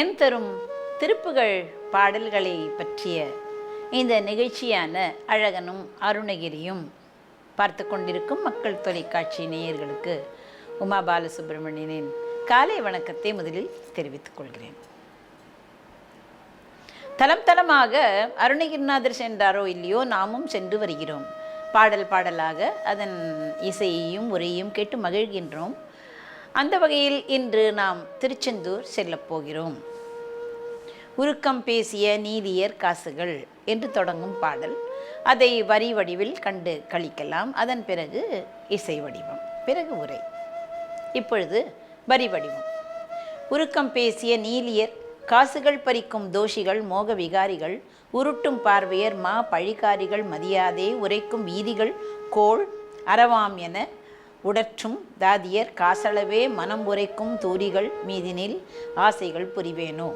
பயன் தரும் திருப்புகள் பாடல்களை பற்றிய இந்த நிகழ்ச்சியான அழகனும் அருணகிரியும் பார்த்து கொண்டிருக்கும் மக்கள் தொலைக்காட்சி நேயர்களுக்கு உமா பாலசுப்ரமணியனின் காலை வணக்கத்தை முதலில் தெரிவித்துக் கொள்கிறேன். தலம் தலமாக அருணகிரிநாதர் சென்றாரோ இல்லையோ நாமும் சென்று வருகிறோம். பாடல் பாடலாக அதன் இசையையும் உரையும் கேட்டு மகிழ்கின்றோம். அந்த வகையில் இன்று நாம் திருச்செந்தூர் செல்லப் போகிறோம். உருக்கம் பேசிய நீதியர் காசுகள் என்று தொடங்கும் பாடல். அதை வரி வடிவில் கண்டு கழிக்கலாம். அதன் பிறகு இசை வடிவம். பிறகு உரை. இப்பொழுது வரி வடிவம். உருக்கம் பேசிய நீலியர் காசுகள் பறிக்கும் தோஷிகள் மோக விகாரிகள் உருட்டும் பார்வையர் மா பழிகாரிகள் மதியாதே உரைக்கும் வீதிகள் கோள் அறவாம் என உடற்றும் தாதியர் காசளவே மனம் உரைக்கும் தூரிகள் மீதினில் ஆசைகள் புரிவேனோ?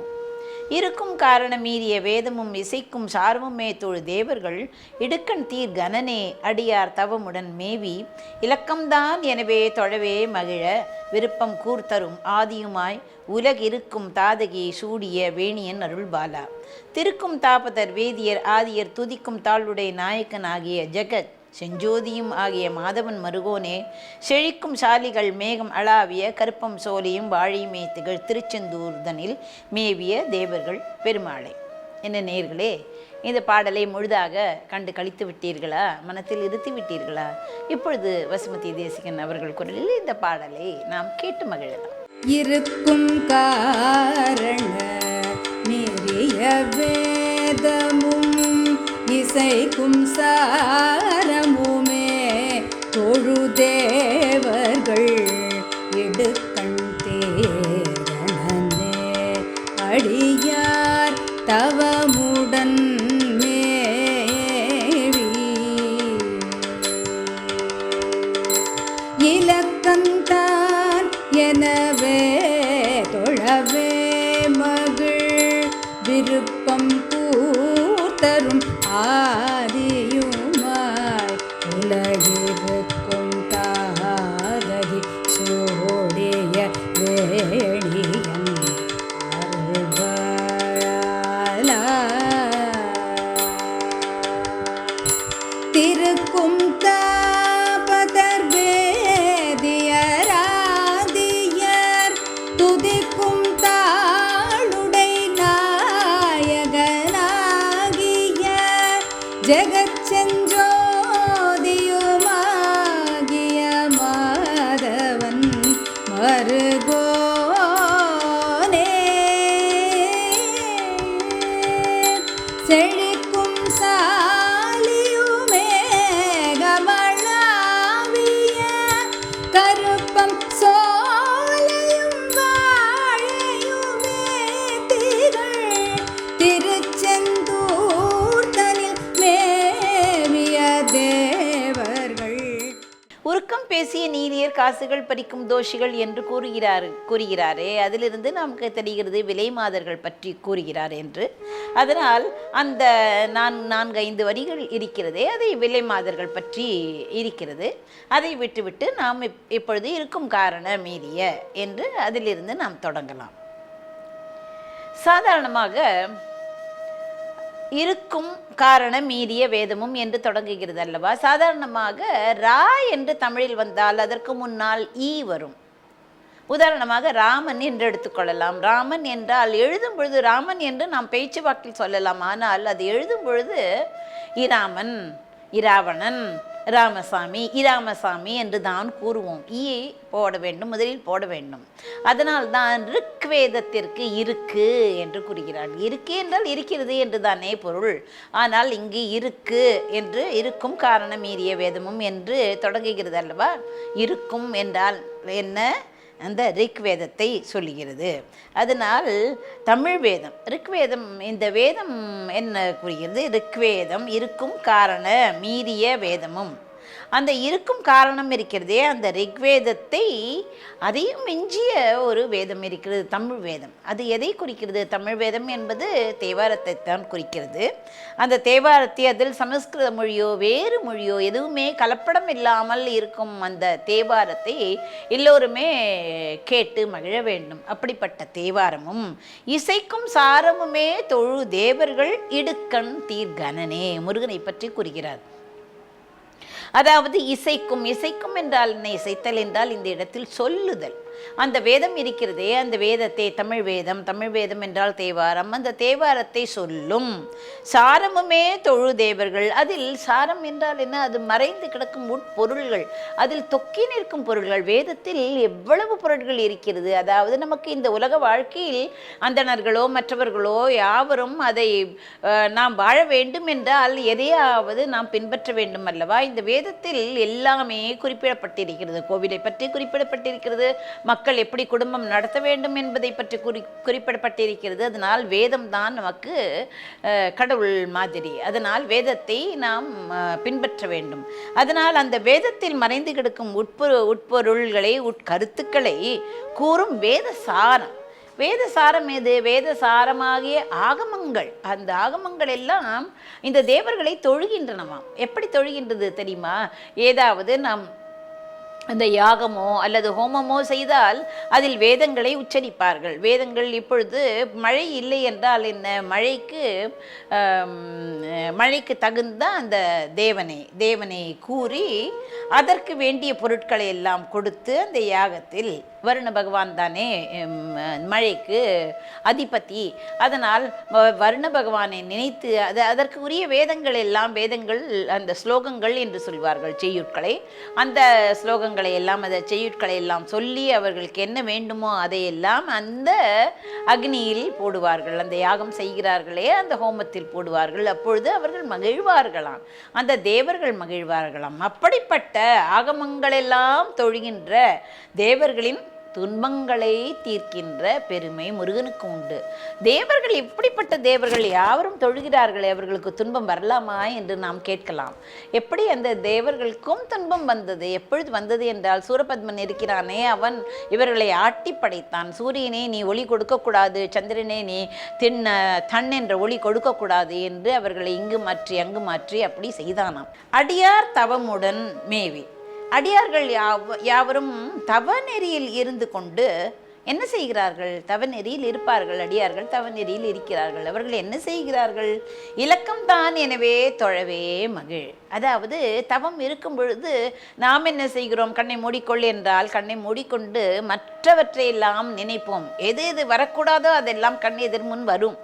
இருக்கும் காரண மீறிய வேதமும் இசைக்கும் சார்புமே தொழு தேவர்கள் இடுக்கண் தீர் கணனே அடியார் தவமுடன் மேவி இலக்கம்தான் எனவே தொழவே மகிழ விருப்பம் கூர்த்தரும் ஆதியுமாய் உலகிருக்கும் தாதகியை சூடிய வேணியன் அருள்பாலா. திருக்கும் தாபதர் வேதியர் ஆதியர் துதிக்கும் தாளுடைய நாயக்கன் ஆகிய ஜெகத் செஞ்சோதியும் ஆகிய மாதவன் மருகோனே செழிக்கும் சாலிகள் மேகம் அளாவிய கருப்பம் சோலையும் வாழையுமே திகழ் திருச்செந்தூர்தனில் மேவிய தேவர்கள் பெருமாளை. என்ன நேர்களே இந்த பாடலை முழுதாக கண்டு கழித்து விட்டீர்களா? மனத்தில் இருத்தி விட்டீர்களா? இப்பொழுது வசுமதி தேசிகன் அவர்கள் குரலில் இந்த பாடலை நாம் கேட்டு மகிழலாம். இருக்கும் காரண நிறைய வேதமும் இசைக்கும் சார் காசுகள் பறிக்கும் தோஷிகள் என்று கூறுகிறார் கூறுகிறாரே. அதிலிருந்து நமக்கு தெரிகிறது விலை மாதர்கள் பற்றி கூறுகிறார் என்று. அதனால் அந்த நான் நான்கு ஐந்து வரிகள் இருக்கிறதே அதை விலை மாதர்கள் பற்றி இருக்கிறது. அதை விட்டுவிட்டு நாம் இப்பொழுது இருக்கும் காரண மீறிய என்று அதிலிருந்து நாம் தொடங்கலாம். சாதாரணமாக இருக்கும் காரணம் மீறிய வேதமும் என்று தொடங்குகிறது அல்லவா சாதாரணமாக ரா என்று தமிழில் வந்தால் அதற்கு முன்னால் ஈ வரும். உதாரணமாக ராமன் என்று எடுத்துக்கொள்ளலாம். ராமன் என்றால் எழுதும் பொழுது ராமன் என்று நாம் பேச்சு வாக்கில் சொல்லலாம். ஆனால் அது எழுதும் பொழுது இராமன் இராவணன் ராமசாமி இராமசாமி என்று தான் கூறுவோம். ஈ போட வேண்டும் முதலில் போட வேண்டும். அதனால் தான் ருக்வேதத்திற்கு இருக்கு என்று கூறுகிறார் இருக்கு என்றால் இருக்கிறது என்று தானே பொருள். ஆனால் இங்கு இருக்கு என்று இருக்கும் காரணம் மீறிய வேதமும் என்று தொடங்குகிறது அல்லவா? இருக்கும் என்றால் என்ன? அந்த ரிக்வேதத்தை சொல்லுகிறது. அதனால் தமிழ் வேதம் ரிக்வேதம் இந்த வேதம் என்ன கூறுகிறது? ரிக்வேதம் இருக்கும் காரண மீறிய வேதமும். அந்த இருக்கும் காரணம் இருக்கிறதே அந்த ரிக்வேதத்தை அதையும் மிஞ்சிய ஒரு வேதம் இருக்கிறது தமிழ் வேதம். அது எதை குறிக்கிறது? தமிழ் வேதம் என்பது தேவாரத்தை தான் குறிக்கிறது. அந்த தேவாரத்தை அதில் சமஸ்கிருத மொழியோ வேறு மொழியோ எதுவுமே கலப்படம் இல்லாமல் இருக்கும் அந்த தேவாரத்தை எல்லோருமே கேட்டு மகிழ வேண்டும். அப்படிப்பட்ட தேவாரமும் இசைக்கும் சாரமுமே தொழு தேவர்கள் இடுக்கண் தீர்கணனே முருகனை பற்றி கூறுகிறார். அதாவது இசைக்கும் இசைக்கும் என்றால் என்ன? இசைத்தல் என்றால் இந்த இடத்தில் சொல்லுதல். அந்த வேதம் இருக்கிறதே அந்த வேதத்தை தமிழ் வேதம் தமிழ் வேதம் என்றால் தேவாரம் அந்த தேவாரத்தை சொல்லும். சாரமுமே தொழு தேவர்கள். அதில் சாரம் என்றால் என்ன? அது மறைந்து கிடக்கும் உட்பொருள்கள் அதில் தொக்கி நிற்கும் பொருள்கள். வேதத்தில் எவ்வளவு பொருட்கள் இருக்கிறது? அதாவது நமக்கு இந்த உலக வாழ்க்கையில் அந்தணர்களோ மற்றவர்களோ யாவரும் அதை அஹ், நாம் வாழ வேண்டும் என்றால் எதையாவது நாம் பின்பற்ற வேண்டும் அல்லவா? இந்த வேதத்தில் எல்லாமே குறிப்பிடப்பட்டிருக்கிறது. கோவிலை பற்றி குறிப்பிடப்பட்டிருக்கிறது. மக்கள் எப்படி குடும்பம் நடத்த வேண்டும் என்பதை பற்றி குறி குறிப்பிடப்பட்டிருக்கிறது. அதனால் வேதம் தான் நமக்கு கடவுள் மாதிரி. அதனால் வேதத்தை நாம் பின்பற்ற வேண்டும். அதனால் அந்த வேதத்தில் மறைந்து கிடக்கும் உட்பொரு உட்பொருள்களை உட்கருத்துக்களை கூறும் வேத சாரம். வேத சாரம் எது? வேத சாரமாகிய ஆகமங்கள். அந்த ஆகமங்கள் எல்லாம் இந்த தேவர்களை தொழுகின்றனவாம். எப்படி தொழுகின்றது தெரியுமா? ஏதாவது நாம் அந்த யாகமோ அல்லது ஹோமமோ செய்தால் அதில் வேதங்களை உச்சரிப்பார்கள். வேதங்கள் இப்பொழுது மழை இல்லை என்றால் என்ன? மழைக்கு மழைக்கு தகுந்த அந்த தேவனை தேவனை கூறி அதற்கு வேண்டிய பொருட்களை எல்லாம் கொடுத்து அந்த யாகத்தில் வருண பகவான் தானே மழைக்கு அதிபதி. அதனால் வ- வருண பகவானை நினைத்து அது அதற்கு உரிய வேதங்கள் எல்லாம் வேதங்கள் அந்த ஸ்லோகங்கள் என்று சொல்வார்கள் செய்யுட்களை. அந்த ஸ்லோகங்களை எல்லாம் அந்த செய்யுட்களை எல்லாம் சொல்லி அவர்களுக்கு என்ன வேண்டுமோ அதையெல்லாம் அந்த அக்னியில் போடுவார்கள். அந்த யாகம் செய்கிறார்களே அந்த ஹோமத்தில் போடுவார்கள். அப்பொழுது அவர்கள் மகிழ்வார்களாம். அந்த தேவர்கள் மகிழ்வார்களாம். அப்படிப்பட்ட ஆகமங்களெல்லாம் தொழுகின்ற தேவர்களின் துன்பங்களை தீர்க்கின்ற பெருமை முருகனுக்கு உண்டு. தேவர்கள் இப்படிப்பட்ட தேவர்கள் யாவரும் தொழுகிறார்களே அவர்களுக்கு துன்பம் வரலாமா என்று நாம் கேட்கலாம். எப்படி அந்த தேவர்களுக்கும் துன்பம் வந்தது? எப்பொழுது வந்தது என்றால் சூரபத்மன் இருக்கிறானே அவன் இவர்களை ஆட்டி படைத்தான். சூரியனே நீ ஒளி கொடுக்கக்கூடாது சந்திரனே நீ தின்ன தன் என்ற ஒளி கொடுக்கக்கூடாது என்று அவர்களை இங்கு மாற்றி அங்கு மாற்றி அப்படி செய்தானாம். அடியார் தவமுடன் மேவி. அடியார்கள் யாவ யாவரும் தவநெறியில் இருந்து கொண்டு என்ன செய்கிறார்கள்? தவநெறியில் இருப்பார்கள் அடியார்கள் தவநெறியில் இருக்கிறார்கள். அவர்கள் என்ன செய்கிறார்கள்? இலக்கம் தான் எனவே தொழவே மகிழ். அதாவது தவம் இருக்கும் பொழுது நாம் என்ன செய்கிறோம்? கண்ணை மூடிக்கொள் என்றால் கண்ணை மூடிக்கொண்டு மற்றவற்றையெல்லாம் நினைப்போம். எது எது வரக்கூடாதோ அதெல்லாம் கண் எதிர் முன் வரும்.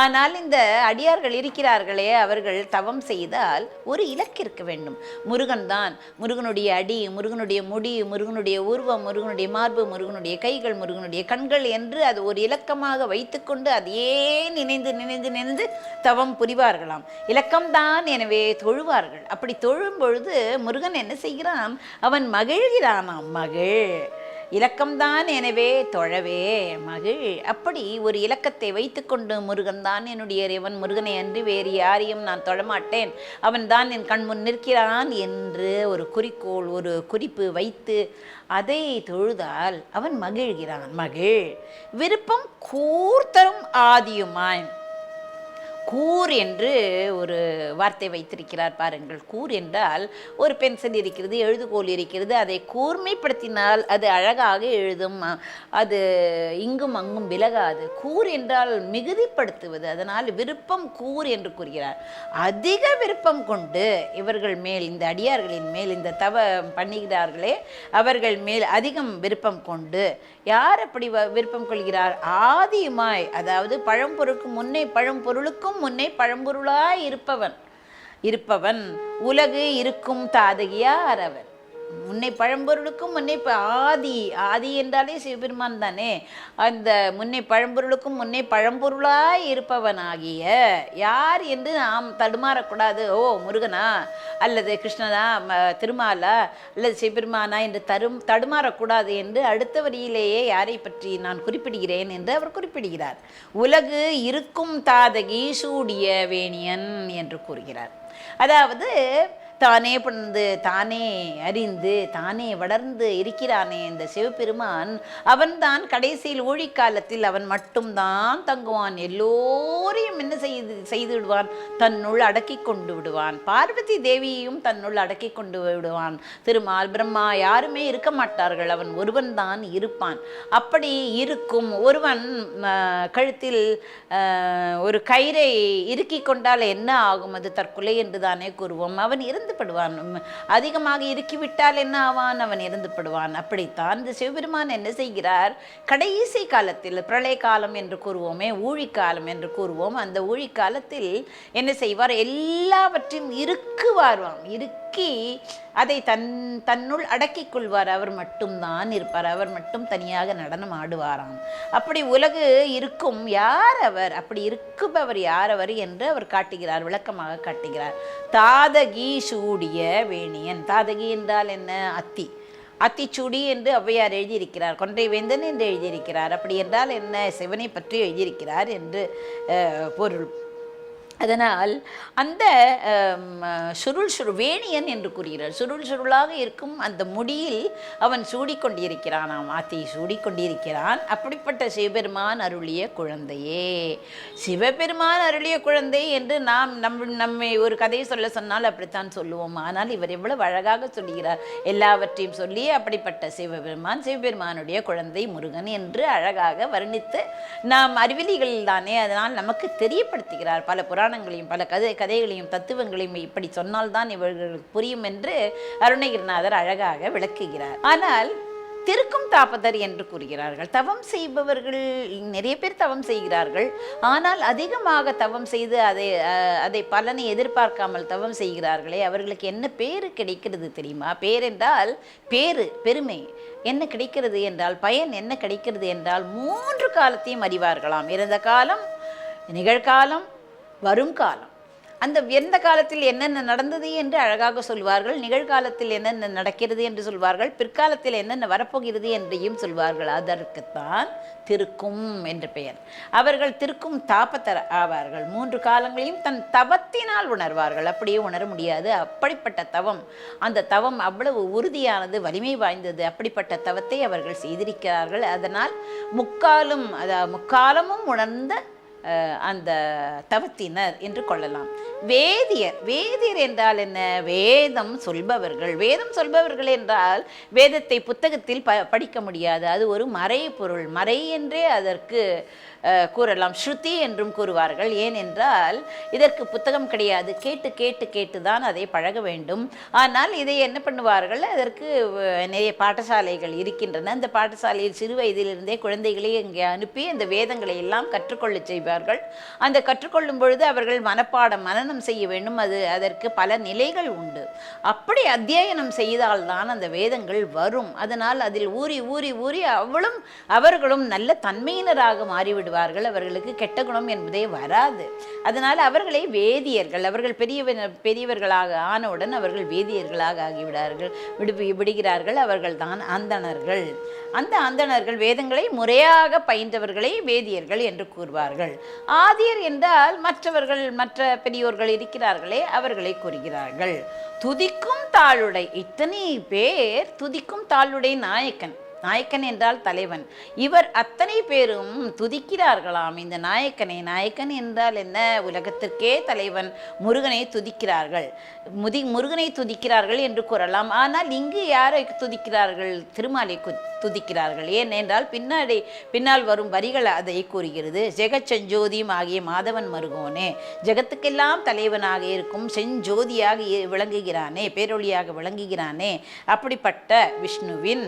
ஆனால் இந்த அடியார்கள் இருக்கிறார்களே அவர்கள் தவம் செய்தால் ஒரு இலக்கு இருக்க வேண்டும். முருகன் தான் முருகனுடைய அடி முருகனுடைய முடி முருகனுடைய உருவம் முருகனுடைய மார்பு முருகனுடைய கைகள் முருகனுடைய கண்கள் என்று அது ஒரு இலக்கமாக வைத்துக்கொண்டு அதையே நினைந்து நினைந்து நினைந்து தவம் புரிவார்களாம். இலக்கம்தான் எனவே தொழுவார்கள். அப்படி தொழும் பொழுது முருகன் என்ன செய்கிறான்? அவன் மகிழ்கிறானாம் மகிழ். இலக்கம்தான் எனவே தொழவே மகிழ். அப்படி ஒரு இலக்கத்தை வைத்துக்கொண்டு முருகன் தான் என்னுடைய இறைவன். முருகனை அன்றி வேறு யாரையும் நான் தொழமாட்டேன். அவன் தான் என் கண்முன் நிற்கிறான் என்று ஒரு குறிக்கோள் ஒரு குறிப்பு வைத்து அதை தொழுதால் அவன் மகிழ்கிறான். மகிழ். விருப்பம் கூர்த்தரும் ஆதியுமாய். கூர் என்று ஒரு வார்த்தை வைத்திருக்கிறார் பாருங்கள். கூர் என்றால் ஒரு பென்சில் இருக்கிறது எழுதுகோல் இருக்கிறது. அதை கூர்மைப்படுத்தினால் அது அழகாக எழுதும். அது இங்கும் அங்கும் விலகாது. கூர் என்றால் மிகுதிப்படுத்துவது. அதனால் விருப்பம் கூர் என்று கூறுகிறார். அதிக விருப்பம் கொண்டு இவர்கள் மேல் இந்த அடியார்களின் மேல் இந்த தவ பண்ணுகிறார்களே அவர்கள் மேல் அதிகம் விருப்பம் கொண்டு யார் அப்படி வ- விருப்பம் கொள்கிறார்? ஆதியுமாய் அதாவது பழம்பொருளுக்கு முன்னே பழம்பொருளுக்கும் முன்னே பழம்பொருளாய் இருப்பவன். இருப்பவன் உலகு இருக்கும் தாதகியார் அறவன் முன்னை பழம்பொருளுக்கும் முன்னே ஆதி ஆதி என்றாலே சிவபெருமான் தானே. அந்த முன்னை பழம்பொருளுக்கும் முன்னே பழம்பொருளாய் இருப்பவனாகிய யார் என்று நாம் தடுமாறக்கூடாது. ஓ முருகனா? அல்லது கிருஷ்ணனா? ம- திருமாலா? அல்லது சிவபெருமானா என்று தரும் தடுமாறக்கூடாது என்று அடுத்த வரியிலேயே யாரை பற்றி நான் குறிப்பிடுகிறேன் என்று அவர் குறிப்பிடுகிறார். உலகு இருக்கும் தாதகி சூடிய வேணியன் என்று கூறுகிறார். அதாவது தானே பிறந்து தானே அறிந்து தானே வளர்ந்து இருக்கிறானே இந்த சிவபெருமான். அவன்தான் கடைசியில் ஊழிக்காலத்தில் அவன் மட்டும்தான் தங்குவான். எல்லோரையும் என்ன செய்து செய்து விடுவான்? தன்னுள் அடக்கி கொண்டு விடுவான். பார்வதி தேவியையும் தன்னுள் அடக்கி கொண்டு விடுவான். திருமால் பிரம்மா யாருமே இருக்க மாட்டார்கள். அவன் ஒருவன் தான் இருப்பான். அப்படி இருக்கும் ஒருவன் கழுத்தில் ஒரு கயிறை இறுக்கி கொண்டால் என்ன ஆகும்? அது தற்கொலை என்று தானே கூறுவோம். அவன் இருந்து இறந்துபடுவான் உம், அதிகமாக இருக்கிவிட்டால் என்ன ஆவான்? அவன் இறந்துபடுவான் அப்படித்தான் இந்த சிவபெருமான் என்ன செய்கிறார்? கடைசி காலத்தில் பிரளய காலம் என்று கூறுவோமே ஊழிக்காலம் என்று கூறுவோம். அந்த ஊழிக்காலத்தில் என்ன செய்வார்? எல்லாவற்றையும் இருக்குவார்வாம் இறுக்கி அதை தன் தன்னுள் அடக்கிக் கொள்வார். அவர் மட்டும்தான் இருப்பார். அவர் மட்டும் தனியாக நடனம் ஆடுவாராம். அப்படி உலகு இருக்கும் யார் அவர்? அப்படி இருக்குபவர் யார் அவர் என்று அவர் காட்டுகிறார் விளக்கமாக காட்டுகிறார். தாதகீஷு சூடிய வேணியன். தாதகி என்றால் என்ன? அத்தி. அத்திச்சூடி என்று ஔவையார் எழுதியிருக்கிறார். கொன்றை வேந்தன் என்று எழுதியிருக்கிறார். அப்படி என்றால் என்ன? சிவனை பற்றி எழுதியிருக்கிறார் என்று பொருள். அதனால் அந்த சுருள் சுரு வேணியன் என்று கூறுகிறார். சுருள் சுருளாக இருக்கும் அந்த முடியில் அவன் சூடிக்கொண்டிருக்கிறான் ஆம் ஆத்தி சூடிக்கொண்டிருக்கிறான். அப்படிப்பட்ட சிவபெருமான் அருளிய குழந்தையே. சிவபெருமான் அருளிய குழந்தை என்று நாம் நம் நம்மை ஒரு கதையை சொல்ல சொன்னால் அப்படித்தான் சொல்லுவோம். ஆனால் இவர் எவ்வளவு அழகாக சொல்லுகிறார் எல்லாவற்றையும் சொல்லி அப்படிப்பட்ட சிவபெருமான் சிவபெருமானுடைய குழந்தை முருகன் என்று அழகாக வர்ணித்து நாம் அறிவிலிகள் தானே அதனால் நமக்கு தெரியப்படுத்துகிறார். பல புராணங்களையும் பல கதை கதைகளையும் தத்துவங்களையும் இப்படி சொன்னால்தான் இவர்களுக்கு புரியும் என்று அருணகிரிநாதர் அழகாக விளக்குகிறார். ஆனால் திருக்கும் தாபதர் என்று கூறுகிறார்கள். தவம் செய்பவர்கள் நிறைய பேர் தவம் செய்கிறார்கள். ஆனால் அதிகமாக தவம் செய்து அதை அதை பலனை எதிர்பார்க்காமல் தவம் செய்கிறார்களே அவர்களுக்கு என்ன பேரு கிடைக்கிறது தெரியுமா? பேர் என்றால் பேரு பெருமை. என்ன கிடைக்கிறது என்றால் பயன் என்ன கிடைக்கிறது என்றால் மூன்று காலத்தையும் அறிவார்களாம். இறந்த காலம் நிகழ்காலம் வருங்காலம். அந்த எந்த காலத்தில் என்னென்ன நடந்தது என்று அழகாக சொல்வார்கள். நிகழ்காலத்தில் என்னென்ன நடக்கிறது என்று சொல்வார்கள். பிற்காலத்தில் என்னென்ன வரப்போகிறது என்றையும் சொல்வார்கள். அதற்குத்தான் திருக்கும் என்ற பெயர். அவர்கள் திருக்கும் தாப்பத்தர் ஆவார்கள். மூன்று காலங்களையும் தன் தவத்தினால் உணர்வார்கள். அப்படியே உணர முடியாது. அப்படிப்பட்ட தவம். அந்த தவம் அவ்வளவு உறுதியானது வலிமை வாய்ந்தது. அப்படிப்பட்ட தவத்தை அவர்கள் செய்திருக்கிறார்கள். அதனால் முக்காலும் அதாவது முக்காலமும் உணர்ந்த அந்த தவத்தினர் என்று கொள்ளலாம். வேதியர் வேதியர் என்றால் என்ன? வேதம் சொல்பவர்கள். வேதம் சொல்பவர்கள் என்றால் வேதத்தை புத்தகத்தில் ப படிக்க முடியாது. அது ஒரு மறை பொருள் மறை என்றே அதற்கு கூறலாம். ஸ்ருதி என்றும் கூறுவார்கள். ஏனென்றால் இதற்கு புத்தகம் கிடையாது. கேட்டு கேட்டு கேட்டு தான் அதை பழக வேண்டும். ஆனால் இதை என்ன பண்ணுவார்கள்? அதற்கு நிறைய பாடசாலைகள் இருக்கின்றன. அந்த பாடசாலையில் சிறு வயதிலிருந்தே குழந்தைகளை இங்கே அனுப்பி அந்த வேதங்களை எல்லாம் கற்றுக்கொள்ளச் செய்வார்கள். அந்த கற்றுக்கொள்ளும் பொழுது அவர்கள் மனப்பாடம் மனனம் செய்ய வேண்டும். அது அதற்கு பல நிலைகள் உண்டு. அப்படி அத்தியாயனம் செய்தால்தான் அந்த வேதங்கள் வரும். அதனால் அதில் ஊறி ஊறி ஊறி அவளும் அவர்களும் நல்ல தன்மையினராக மாறிவிடுவார்கள் அவர்களுக்கு கெட்ட குணம் என்பதே வராது. அதனால் அவர்களை வேதியர்கள் அவர்கள் பெரிய பெரியவர்களாக ஆனவுடன் அவர்கள் வேதியர்களாக ஆகிவிடார்கள். விடு விடுகிறார்கள் அவர்கள் தான் அந்தணர்கள். அந்த அந்தணர்கள் வேதங்களை முறையாக பயின்றவர்களை வேதியர்கள் என்று கூறுவார்கள். ஆதியர் என்றால் மற்றவர்கள் மற்ற பெரியோர்கள் இருக்கிறார்களே அவர்களை கூறுகிறார்கள். துதிக்கும் தாளுடை இத்தனை பேர் துதிக்கும் தாளுடை நாயக்கன். நாயக்கன் என்றால் தலைவன். இவர் அத்தனை பேரும் துதிக்கிறார்களாம். இந்த நாயக்கனை நாயக்கன் என்றால் என்ன? உலகத்திற்கே தலைவன். முருகனை துதிக்கிறார்கள். முதி முருகனை துதிக்கிறார்கள் என்று கூறலாம். ஆனால் இங்கு யாரை துதிக்கிறார்கள்? திருமாலை துதிக்கிறார்கள் துதிக்கிறார்கள். ஏனென்றால் பின்னாடி பின்னால் வரும் வரிகள் அதை கூறுகிறது. ஜெகச் செஞ்சோதியும் ஆகிய மாதவன் மருகோனே ஜெகத்துக்கெல்லாம் தலைவனாக இருக்கும் செஞ்சோதியாக விளங்குகிறானே பேரொழியாக விளங்குகிறானே அப்படிப்பட்ட விஷ்ணுவின்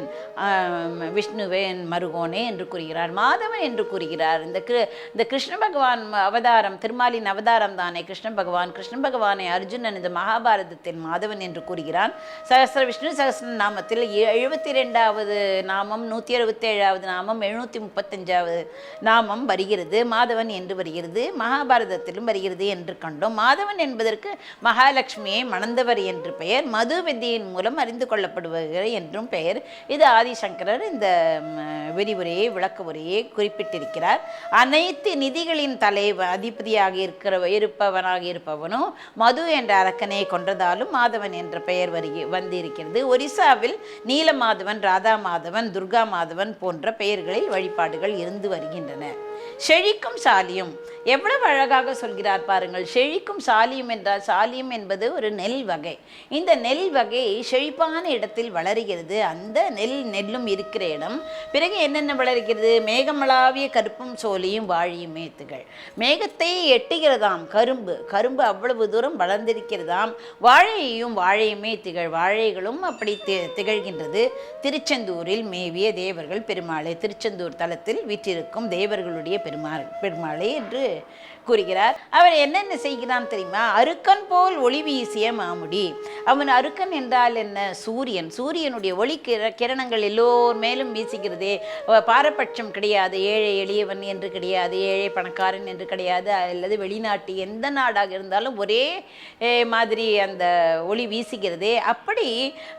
விஷ்ணுவே விஷ்ணுவின் மருகோனே என்று கூறுகிறார் மாதவன் என்று கூறுகிறார். இந்த கிரு இந்த கிருஷ்ண பகவான் அவதாரம் திருமாலின் அவதாரம் தானே கிருஷ்ண பகவான். கிருஷ்ண பகவானை அர்ஜுனன் இந்த மகாபாரதத்தில் மாதவன் என்று கூறுகிறான். சகஸ்ர விஷ்ணு சகஸ்ர நாமத்தில் எழுபத்தி ரெண்டாவது நாமம் நூற்றி அறுபத்தேழாவது நாமம் எழுநூற்றி முப்பத்தஞ்சாவது நாமம் வருகிறது. மாதவன் என்று வருகிறது மகாபாரதத்திலும் வருகிறது என்று கண்டோம். மாதவன் என்பதற்கு மகாலட்சுமியை மணந்தவர் என்று பெயர் மது வித்தியின் மூலம் அறிந்து கொள்ளப்படுவர் என்றும் பெயர். இது ஆதிசங்கர சக்கரர் இந்த விரிவுரையை விளக்க உரையை குறிப்பிட்டிருக்கிறார். அனைத்து நிதிகளின் தலைவ அதிபதியாக இருக்கிற இருப்பவனாக இருப்பவனும் மது என்ற அரக்கனை கொன்றதாலும் மாதவன் என்ற பெயர் வருகி வந்திருக்கிறது. ஒரிசாவில் நீலமாதவன் ராதா மாதவன் துர்கா மாதவன் போன்ற பெயர்களில் வழிபாடுகள் இருந்து வருகின்றன. செழிக்கும் சாலியும். எவ்வளவு அழகாக சொல்கிறார் பாருங்கள். செழிக்கும் சாலியும் என்றால் சாலியும் என்பது ஒரு நெல் வகை. இந்த நெல் வகை செழிப்பான இடத்தில் வளருகிறது. அந்த நெல் நெல்லும் இருக்கிற இடம். பிறகு என்னென்ன வளர்கிறது? மேகமளாவிய கருப்பும் சோலியும் வாழியும் மேத்துகள். மேகத்தை எட்டுகிறதாம். கரும்பு. கரும்பு அவ்வளவு தூரம் வளர்ந்திருக்கிறதாம். வாழையையும் வாழையுமே திகழ் வாழைகளும் அப்படி தி திகழ்கின்றது. திருச்செந்தூரில் மேவிய தேவர்கள் பெருமாளை திருச்செந்தூர் தலத்தில் வீற்றிருக்கும் தேவர்களுடைய பெருமாள் பெருமாளே என்று கூறுகிறார். அவர் என்னென்ன செய்கிறான் தெரியுமா? அருக்கன் போல் ஒளி வீசிய மாமுடி. அவன் அருக்கன் என்றால் என்ன? சூரியன். சூரியனுடைய ஒளி கிர கிரணங்கள் எல்லோர் மேலும் வீசுகிறதே. பாரபட்சம் கிடையாது. ஏழை எளியவன் என்று கிடையாது. ஏழை பணக்காரன் என்று கிடையாது. அல்லது வெளிநாட்டு எந்த நாடாக இருந்தாலும் ஒரே மாதிரி அந்த ஒளி வீசுகிறதே. அப்படி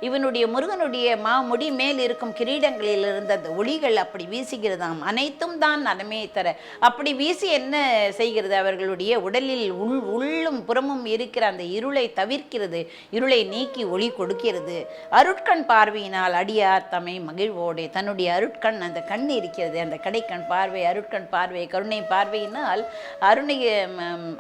இவனுடைய முருகனுடைய மாமுடி மேல் இருக்கும் கிரீடங்களில் இருந்த அந்த ஒளிகள் அப்படி வீசுகிறதாம். அனைத்தும் தான் நலமே தர. அப்படி வீசி என்ன செய்கிறது? அவர்களுடைய உடலில் உள் உள்ளும் புறமும் இருக்கிற அந்த இருளை தவிர்க்கிறது. இருளை நீக்கி ஒளி கொடுக்கிறது. அருட்கண் பார்வையினால் அடியார் தம்மை மகிழ்வோடு. தன்னுடைய அருட்கண் அந்த கண் இருக்கிறது. அந்த கடைக்கண் பார்வை அருட்கண் பார்வை கருணை பார்வையினால் அருணகி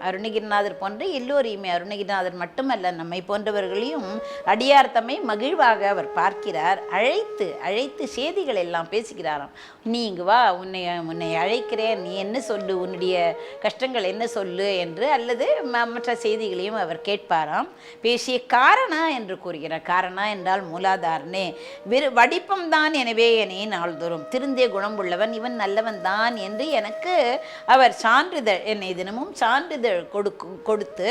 அருணகிரிநாதர் போன்ற எல்லோரையுமே அருணகிரிநாதர் மட்டுமல்ல நம்மை போன்றவர்களையும் அடியார் தம்மை மகிழ்வாக அவர் பார்க்கிறார். அழைத்து அழைத்து செய்திகள் எல்லாம் பேசுகிறாராம். நீ இங்கு வா. உன்னை உன்னை அழைக்கிறேன். நீ என்ன சொல்லு? உன்னுடைய கஷ்டங்கள் என்ன சொல்லு என்று அல்லது மற்ற செய்திகளையும் அவர் கேட்பாராம். பேசிய காரணா என்று கூறுகிறார் காரணா என்றால் மூலாதாரனே. வெறு வடிப்பம் தான் எனவே என்னை நாள்தோறும். திருந்திய குணம் உள்ளவன் இவன் நல்லவன் தான் என்று எனக்கு அவர் சான்றிதழ் என்னை தினமும் சான்றிதழ் கொடுக்கும் கொடுத்து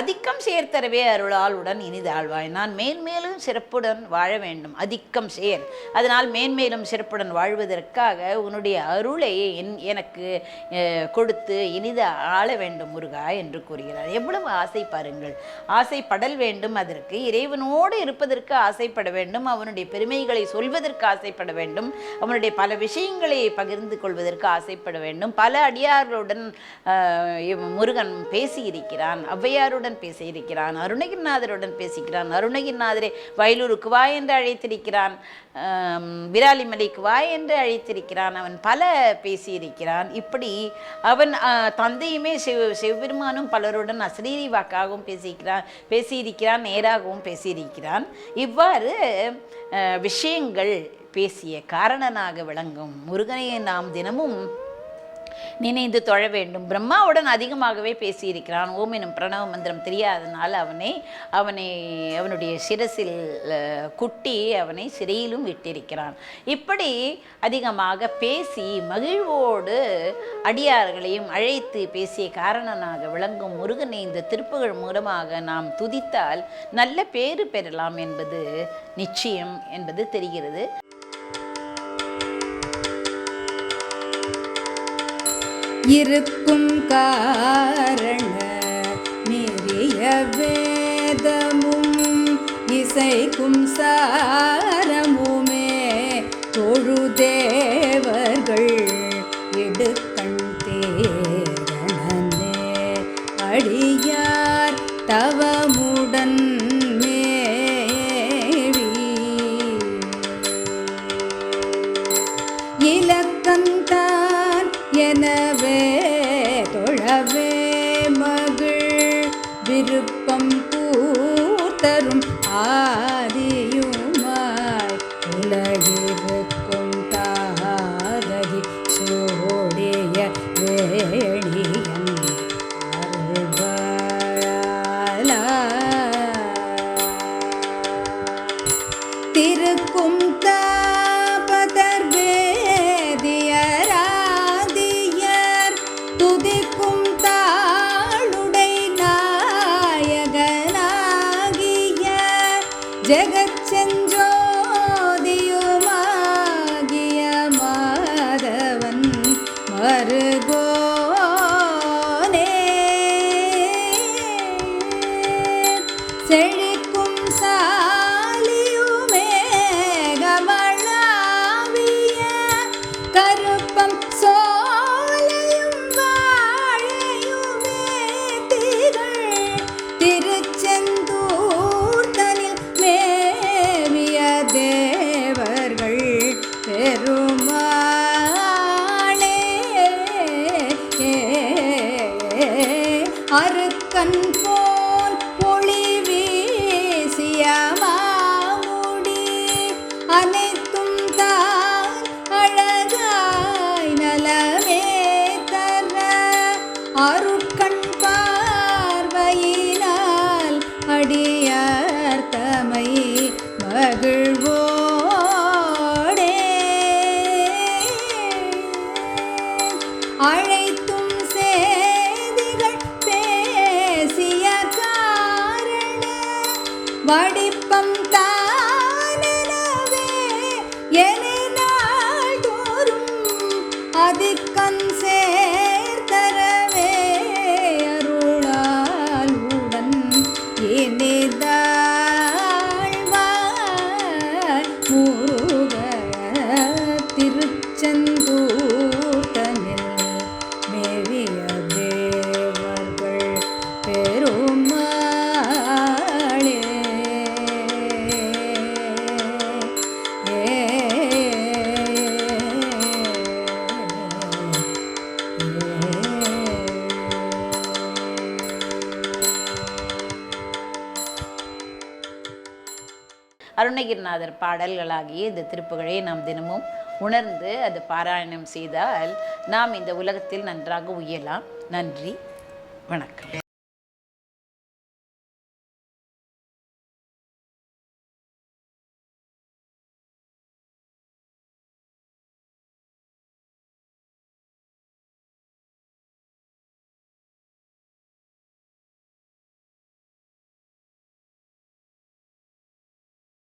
அதிக்கம் சேர்த்தரவே அருளாளுடன் இனிதாழ்வாய். நான் மேன்மேலும் சிறப்புடன் வாழ வேண்டும். அதிக்கம் சேர். அதனால் மேன்மேலும் சிறப்புடன் வாழ்வதற்காக உன்னுடைய அருளை என் எனக்கு கொடுத்து இனித ஆள வேண்டும் முருகா என்று கூறுகிறார். எவ்வளவு ஆசை பாருங்கள். ஆசைப்படல் வேண்டும் அதற்கு. இறைவனோடு இருப்பதற்கு ஆசைப்பட வேண்டும். அவனுடைய பெருமைகளை சொல்வதற்கு ஆசைப்பட வேண்டும். அவனுடைய பல விஷயங்களை பகிர்ந்து கொள்வதற்கு ஆசைப்பட வேண்டும். பல அடியார்களுடன் முருகன் பேசியிருக்கிறான். ஔவையாருடன் பேசியிருக்கிறான். அருணகிரிநாதருடன் பேசிக்கிறான். அருணகிரிநாதரை வயலூருக்கு வா என்று அழைத்திருக்கிறான். விராலிமலைக்கு வா என்று அழைத்திருக்கிறான். அவன் பல பேசியிருக்கிறான். இப்படி அவன் தந்தை தந்தையுமே சிவ சிவபெருமானும் பலருடன் அசரீரி வாக்காகவும் பேசியிருக்கிறான் பேசியிருக்கிறான் நேராகவும் பேசியிருக்கிறான். இவ்வாறு விஷயங்கள் பேசிய காரணனாக விளங்கும் முருகனையை நாம் தினமும் நினைந்து தொழ வேண்டும். பிரம்மாவுடன் அதிகமாகவே பேசியிருக்கிறான். ஓம் எனும் பிரணவ மந்திரம் தெரியாதனால் அவனை அவனை அவனுடைய சிரசில் குட்டி அவனை சிறையிலும் விட்டிருக்கிறான். இப்படி அதிகமாக பேசி மகிழ்வோடு அடியார்களையும் அழைத்து பேசிய காரணனாக விளங்கும் முருகனை இந்த திருப்புகள் மூலமாக நாம் துதித்தால் நல்ல பேறு பெறலாம் என்பது நிச்சயம் என்பது தெரிகிறது. இருக்கும் காரண நெறிய வேதமும் இசைக்கும் சாரமுமே இருக்கும் தா வடிப்பம் அருணகிரிநாதர் பாடல்களாகிய இந்த திருப்புகழை நாம் தினமும் உணர்ந்து அது பாராயணம் செய்தால் நாம் இந்த உலகத்தில் நன்றாக உயலாம் நன்றி. வணக்கம்.